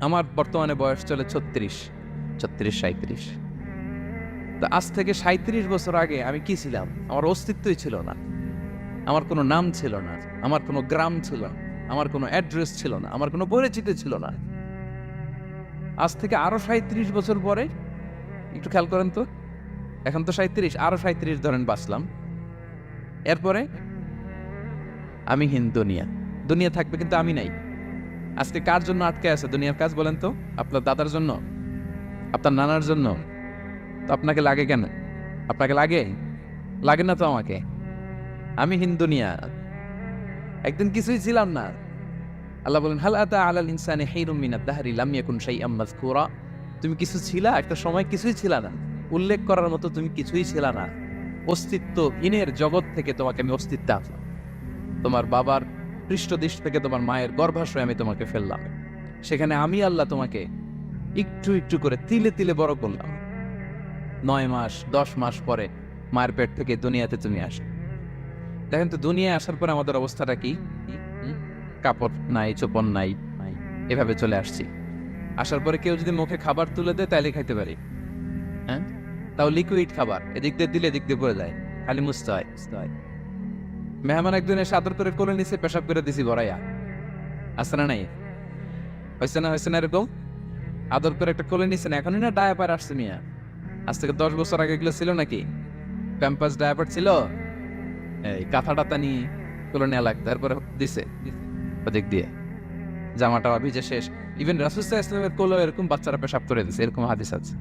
আমার বর্তমানে বয়স চলে ছত্রিশ। ছত্রিশ সাঁত্রিশ তো আজ থেকে সাঁত্রিশ বছর আগে আমি কি ছিলাম? আমার অস্তিত্বই ছিল না। আমার কোনো নাম ছিল না। আমার কোনো গ্রাম ছিল না। আমার কোনো অ্যাড্রেস ছিল না। আমার কোনো পরিচিতি ছিল না। আজ থেকে আরও সাঁত্রিশ বছর পরে, একটু খেয়াল করেন তো, এখন তো সাঁত্রিশ আরও সাঁত্রিশ ধরেন বাঁচলাম। এরপরে আমি হিন দুনিয়া। দুনিয়া থাকবে কিন্তু আমি নাই। আজকে কার জন্য আটকে আছে? দুনিয়ার কাজ বলেন তো। আপনার দাদার জন্য? আপনার নানার জন্য? তো আপনাকে লাগে কেন? আপনাকে লাগে? লাগে না তো আমাকে? আমি হিন্দুনিয়া একদিন কিছুই ছিলাম না। আল্লাহ বলেন, হাল আতা আলাল ইনসানে হেইরুম মিনাত দাহারি লাম ইয়াকুন শাইআম মাযকুরা? তুমি কিছু ছিলা? একটা সময় কিছুই ছিলা না। উল্লেখ করার মতো তুমি কিছুই ছিলা না। অস্তিত্ব হীনের জগৎ থেকে তোমাকে আমি অস্তিত্ব আসলাম তোমার বাবার পৃষ্ঠদেশ থেকে তোমার মায়ের গর্ভাশয় আমি তোমাকে ফেললাম। সেখানে আমি আল্লাহ তোমাকে একটু একটু করে তিলে তিলে বড় করলাম। নয় মাস, দশ মাস পরে মায়ের পেট থেকে দুনিয়াতে তুমি আসো দেখেন তো, দুনিয়ায় আসার পরে আমাদের অবস্থাটা কি? কাপড় নাই, চোপন নাই, এভাবে চলে আসছি। আসার পরে কেউ যদি মুখে খাবার তুলে দেয় তাহলে খাইতে পারি। হ্যাঁ? তাও লিকুইড খাবার, এদিক দিয়ে দিলে এদিক দিয়ে পড়ে যায়। খালি মুছতে হয় হয়। মেহমান একদিন এসে আদর করে কোলে নিচে পেশাব করে দিছি বড়াইয়া। আসছে না নাই? হয়েছে না হয়েছে না এরকম? আদর করে একটা কোলে নিছে না এখনই না ডায়াপার আসছে মিয়া। আজ থেকে দশ বছর আগে এগুলো ছিল নাকি? প্যাম্পাস ডায়াপার ছিল? এই কাঁথা টাতা নিয়ে কোলে নেওয়া লাগতো, তারপরে দিছে। ওদিক দিয়ে। জামাটা ভিজে শেষ। ইভেন রাসুসাহ ইসলামের কোলো এরকম বাচ্চারা পেশাব করে দিছে, এরকম হাদিস আছে।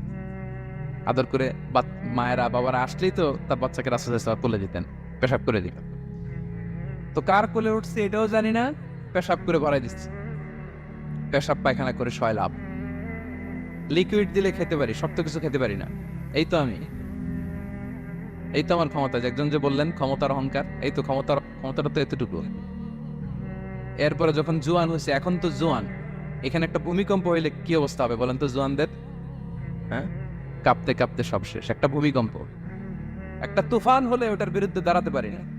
আদর করে মায়েরা, বাবারা আসলেই তো তার বাচ্চাকে রাসুসাহ ইসলাম কোলে দিতেন, পেশাব করে দিতেন। তো কার কোলে উঠছে এটাও জানি না। পেশাব করে ভরাই দিচ্ছে। পেশাব পায়খানা করে ছয় লাভ। লিকুইড দিলে খেতে পারি, শক্ত কিছু খেতে পারি না। এই তো আমি। এই তো আমার ক্ষমতা একজন যে বললেন, ক্ষমতার অহংকার, এই তো ক্ষমতার, ক্ষমতাটা তো এতটুকু। এরপরে যখন জোয়ান হয়েছে, এখন তো জোয়ান। এখানে একটা ভূমিকম্প হইলে কি অবস্থা হবে বলেন তো জোয়ানদের? হ্যাঁ? কাঁপতে কাঁপতে সব শেষ। একটা ভূমিকম্প। একটা তুফান হলে ওটার বিরুদ্ধে দাঁড়াতে পারি না।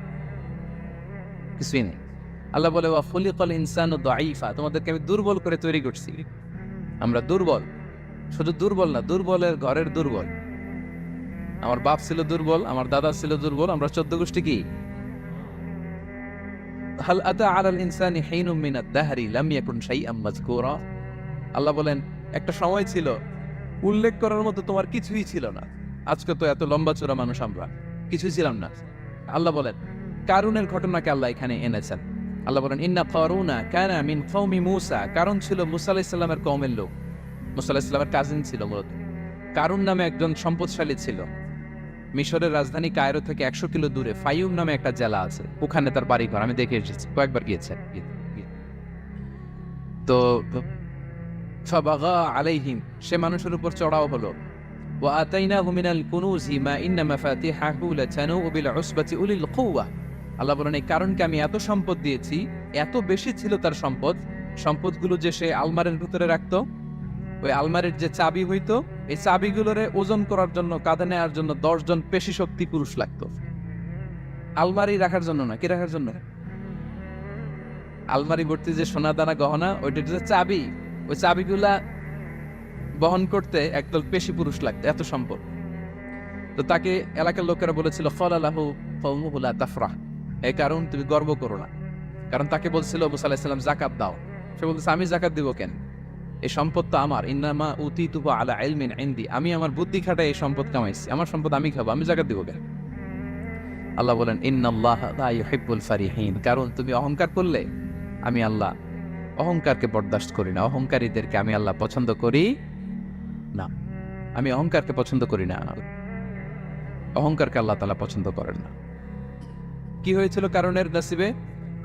কিছুই নেই। আল্লাহ বলে, ওয়া ফুলিকল ইনসান দাইফা তোমাদেরকে আমি দুর্বল করে তৈরি করছি। আমরা দুর্বল। শুধু দুর্বল না, দুর্বলের ঘরের দুর্বল। আমার বাপ ছিল দুর্বল, আমার দাদা ছিল দুর্বল, আমরা চোদ্দ গোষ্ঠী কি? হাল আতা আলাল ইনসানি হিনুম মিনাদ দাহরি লাম ইয়াকুন শাইআম মাযকুরা আল্লাহ বলেন, একটা সময় ছিল, উল্লেখ করার মতো তোমার কিছুই ছিল না। আজকে তো এত লম্বা চোরা মানুষ আমরা, কিছুই ছিলাম না। আল্লাহ বলেন কারুনের ঘটনাকে আল্লাহ এখানে এনেছেন। আল্লাহ বলেন, ইন্না কারুনা কানা মিন কওমি মূসা। কারণ ছিল মুসা সালামের কওমের লোক। মুসা আলাইহিস সালামের কাজিন ছিল মূলত। কারুন নামে একজন সম্পদশালী ছিল। মিশরের রাজধানী কায়রো থেকে একশো কিলো দূরে ফাইউম নামে একটা জেলা আছে। ওখানে তার বাড়ি ঘর আমি দেখে এসেছি। কয়েকবার গিয়েছে তো আলাইহিম। সে মানুষের উপর চড়াও হলো। মিনাল কুনুজি মা ইন্না মাফাতিহাহু লাতানু বিল উসবাতি উলিল কুওয়া। আল্লাহ বলেন, এই কারণকে আমি এত সম্পদ দিয়েছি, এত বেশি ছিল তার সম্পদ, সম্পদগুলো যে সে আলমারের ভিতরে রাখতো, ওই আলমারির যে চাবি হইতো, এই চাবিগুলোরে ওজন করার জন্য, কাঁধে নেওয়ার জন্য দশজন পেশি শক্তি পুরুষ লাগতো। আলমারি রাখার জন্য না, কি রাখার জন্য? আলমারি ভর্তি যে সোনা দানা গহনা, ওইটার যে চাবি, ওই চাবিগুলা বহন করতে একদল পেশি পুরুষ লাগতো, এত সম্পদ। তো তাকে এলাকার লোকেরা বলেছিল ফল আলাহু ফলমুহুলা তাফরাহ। এই কারণ তুমি গর্ব করো না। কারণ তাকে বলছিল মুসা আলাহিসাল্লাম জাকাত দাও। সে বলতেছে আমি জাকাত দিব কেন? এই সম্পদ তো আমার। ইন্নামা উতি তুবু আলা এলমিন ইন্দি। আমি আমার বুদ্ধি খাটাই এই সম্পদ কামাইছি। আমার সম্পদ আমি খাব। আমি জায়গা দিব কেন? আল্লাহ বলেন, ইন্নাল্লাহ লা ইউহিব্বুল কারণ তুমি অহংকার করলে আমি আল্লাহ অহংকারকে বরদাস্ত করি না। অহংকারীদেরকে আমি আল্লাহ পছন্দ করি না। আমি অহংকারকে পছন্দ করি না। অহংকারকে আল্লাহ তালা পছন্দ করেন না। কি হয়েছিল কারণের নসিবে?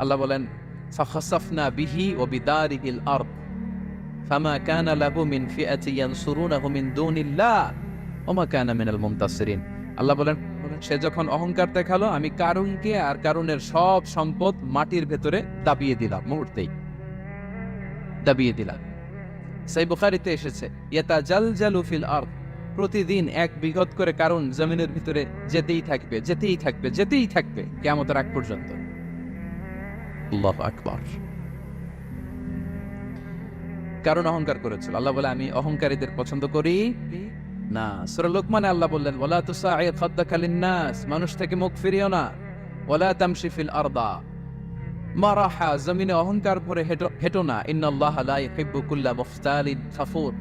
আল্লাহ বলেন, ফাখাসাফনা বিহি ও বিদারিহিল আরদ। ফামা কানা লাহু মিন ফিআতি ইয়ানসুরুনাহু মিন দুনিল্লাহ ওমা কানা মিনাল মুনতাসিরিন আল্লাহ বলেন, সে যখন অহংকার দেখাল, আমি কারুনকে আর কারুনের সব সম্পদ মাটির ভেতরে দাবিয়ে দিলাম, মুহূর্তেই। দাবিয়ে দিলাম। সেই বুখারিতে এসেছে ইয়েতা জাল জালু ফিল আরদ। প্রতিদিন এক বিগত করে কারণ জমিনের ভিতরে যেতেই থাকবে যেতেই থাকবে যেতেই থাকবে কেমতের আগ পর্যন্ত। কারণ অহংকার করেছিল। আল্লাহ বলে আমি অহংকারীদের পছন্দ করি না। সূরা লোকমানে আল্লাহ বললেন তুসাঈদ খাদ্দাকা লিন-নাস। মানুষ থেকে মুখ ফিরিও না। ওয়ালা তামশি ফিল আরদা। মারাহা জমিনে অহংকার ভরে হেঁটো হেঁটো না। ইন্নাল্লাহ লা ইউহিব্বু কুল্লা মুফতালিন ফাফুর।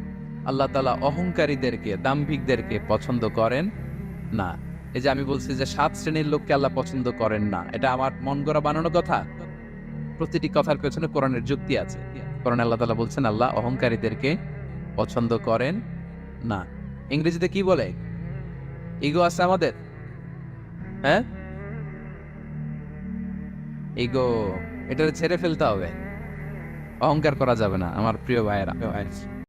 আল্লাহ তাআলা অহংকারীদেরকে, দাম্ভিকদেরকে পছন্দ করেন না। এই যে আমি বলছি যে সাত শ্রেণির লোককে আল্লাহ পছন্দ করেন না, এটা আমার মন গড়া বানানো কথা? প্রতিটি কথার পেছনে কোরআনের যুক্তি আছে। কোরআন আল্লাহ তাআলা বলছেন, আল্লাহ অহংকারীদেরকে পছন্দ করেন না। ইংরেজিতে কি বলে? ইগো আছে আমাদের? হ্যাঁ? ইগো এটা ছেড়ে ফেলতে হবে। অহংকার করা যাবে না, আমার প্রিয় ভাইয়েরা।